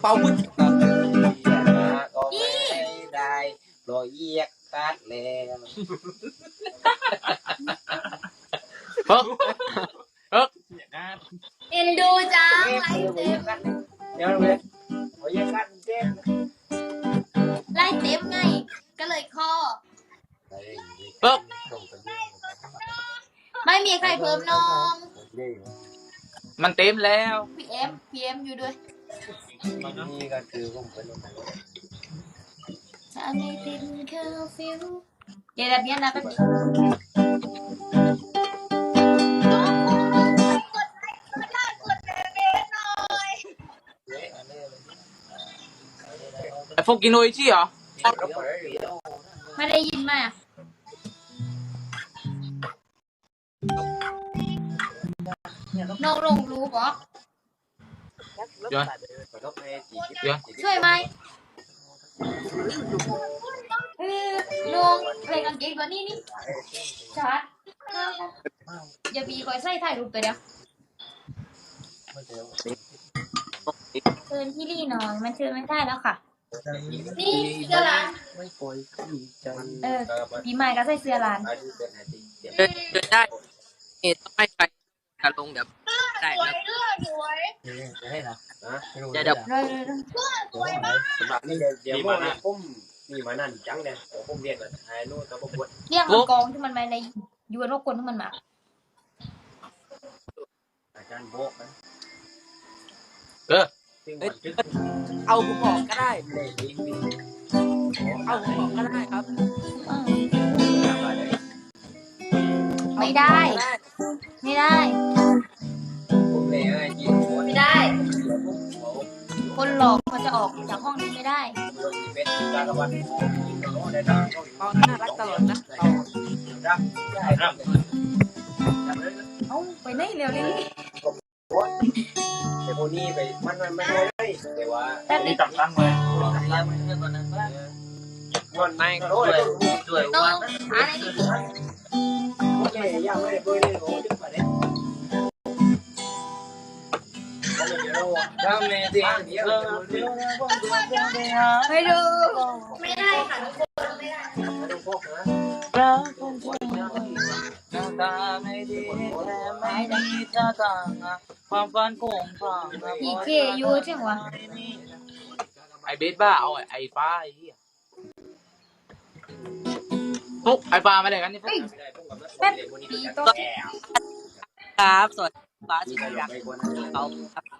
เป่าวุ้นก็ไม่ได้โปรยเยียกตัดแล้วเฮ้ยเฮ้ยเอ็นดูจังไล่เต็มเดี๋ยวเลยโปรยเยียกตัดเจ็บไล่เต็มไง ก็เลยข้อไม่มีใครเพิ่มน้อง มันเต็มแล้ว พีเอ็มพีเอ็มอยู่ด้วย นี่ก็คือผมเป็นถ้าไม่ติดเคอร์ฟิวเดี๋ยวแบบนี้นะเป็นงไอ้พวกกินโออิชิเหรอ ไม่ได้ยินไหมอะน้องลงรู้ปะ เดี๋ยวช่วยไหมเออน้องเพลงกางเกงตัวนี้นี่ชัดอย่าบีคอยใส่ถ่ายรูปตัวเดียวเชิญที่นี่หน่อยมันเชิญไม่ได้แล้วค่ะ นี่เสื้อร้านไม่ปล่อยขี้ใจเออปีใหม่ก็ใส่เสื้อร้านเดินเดินได้เอ็ดต้องให้ใครจะลงเดี๋ยว ได้แล้วจะให้นะนะเดี๋ยวเดี๋ยวเรื่อยสำหรับนี่เดี๋ยวพวกนี้ผมมีมานั่นจังเลยผมเรียกว่าไอ้นู่นก็บอกว่าๆเรียกมันกองที่มันมาในยวนโลกคนที่มันมาอาจารย์โบกนะเออซึ่งมันจึ๊กเอาผมออกก็ได้เลยดิ้งดิ้งเอาผมออกก็ได้ครับเออไม่ได้ ไม่ได้ผมเลย ไอ้ยิงหัวไม่ได้เดี๋ยวผมหัวคนหลอกเขาจะออกจากห้องนี้ไม่ได้เป็นการระวังได้ดังเขาเอาน่ารักตลอดนะรับได้รับเอ้าไปไหนเร็วเลยแต่พวกนี้ไปมันมันไม่ได้แต่ว่าแป๊บนึงตับตั้งไว้วันไหนก็ด้วยด้วยน้องหาอะไรดีโอเคยังไม่ได้คุยเลยโอ้ยมาเนี่ยถ้าแม่ที่เดีย ไม่ดูไม่ได้ค่ะทุกคนไม่ได้ไม่ต้องพกนรักของคุณหน้าตาไม่ดีแต่ไม่มีท่าทางอะความฝันคงพังอะอีเคยูจังวะไอเบสบ้าเอาไอ้ไอ้ฟ้าไอ้เหี้ยฟุกไอ้ฟ้ามาไหนกันนี่ฟุกแป๊บปีโตครับสวัสดีฟ้าชื่ออยัยากกษ์ไปคนเขาครับไหน